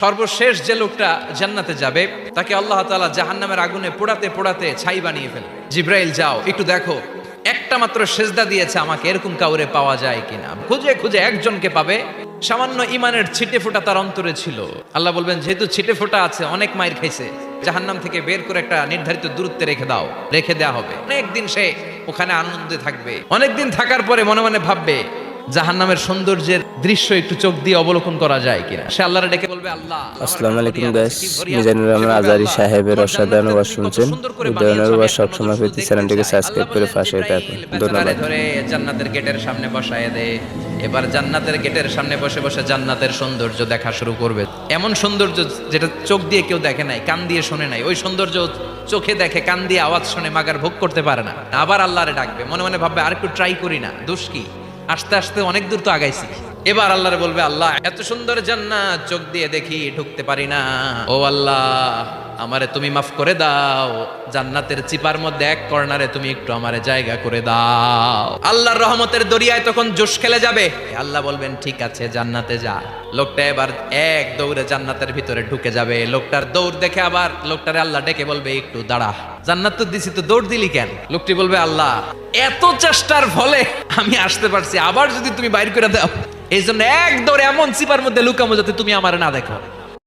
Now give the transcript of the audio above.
সর্বশেষ যে লোকটা জান্নাতে যাবে, তাকে আল্লাহ তাআলা জাহান্নামের আগুনে পোড়াতে পোড়াতে ছাই বানিয়ে ফেলবে জিব্রাইল, যাও, একটু দেখো, একটা মাত্র সেজদা দিয়েছে আমাকে, এরকম কাউরে পাওয়া যায় কিনা? খুঁজে খুঁজে একজনকে পাবে। সামান্য ইমানের ছিটে ফোঁটা তার অন্তরে ছিল। আল্লাহ বলবেন, যেহেতু ছিটে ফোঁটা আছে, অনেক মায়ের খাইছে। জাহান্নাম থেকে বের করে একটা নির্ধারিত দূরত্বে রেখে দাও, রেখে দেওয়া হবে। অনেকদিন সে ওখানে আনন্দে থাকবে। অনেকদিন থাকার পরে মনে মনে ভাববে জাহান্নামের সৌন্দর্যের দৃশ্য একটু চোখ দিয়ে অবলোকন করা যায় কিনা? সে আল্লাহরে ডেকে বলবে আল্লাহ আসসালামু আলাইকুম গাইস মিজানুর রহমান আজারি সাহেবের অসাধারণ ওয়াজ শুনছেন। উদয়নের ওয়াজ আমি সবসময় পেতে চ্যানেলটিকে সাবস্ক্রাইব করে পাশে থাকুন। ধন্যবাদ। ধরে জান্নাতের গেটের সামনে বসায় দে। এবার জান্নাতের গেটের সামনে বসে বসে জান্নাতের সৌন্দর্য দেখা শুরু করবে। এমন সৌন্দর্য যেটা চোখ দিয়ে কেউ দেখে নাই কান দিয়ে শোনে নাই ওই সৌন্দর্য চোখে দেখে কান দিয়ে আওয়াজ শুনে মাগার ভোগ করতে পারে না। আবার আল্লাহরে ডাকবে মনে মনে ভাববে আর একটু ট্রাই করি না দোষ কি? আস্তে আস্তে অনেক দূর তো আগাইছি। এবার আল্লাহরে বলবে, আল্লাহ, এত সুন্দর জান্নাত, চোখ দিয়ে দেখি ঢুকতে পারি না। ও আল্লাহ, আমারে তুমি মাফ করে দাও। জান্নাতের চিপার মধ্যে এক কর্নারে তুমি একটু আমারে জায়গা করে দাও। আল্লাহর রহমতের দরিয়ায় তখন জোশ খেলে যাবে। আল্লাহ বলবেন, ঠিক আছে, জান্নাতে যা। লোকটা এবার এক দৌড়ে জান্নাতের ভিতরে ঢুকে যাবে। লোকটার দৌড় দেখে আবার লোকটারে আল্লাহ ডেকে বলবে, একটু দাঁড়া, জান্নাত তো দিছি, তো দৌড় দিলি কেন? লোকটি বলবে, আল্লাহ, এত চেষ্টার ফলে আমি আসতে পারছি, আবার যদি তুমি বাইর করে দাও। এই জন্য এক এমন চিপার মধ্যে লুকামো যাতে তুমি আমার না দেখো।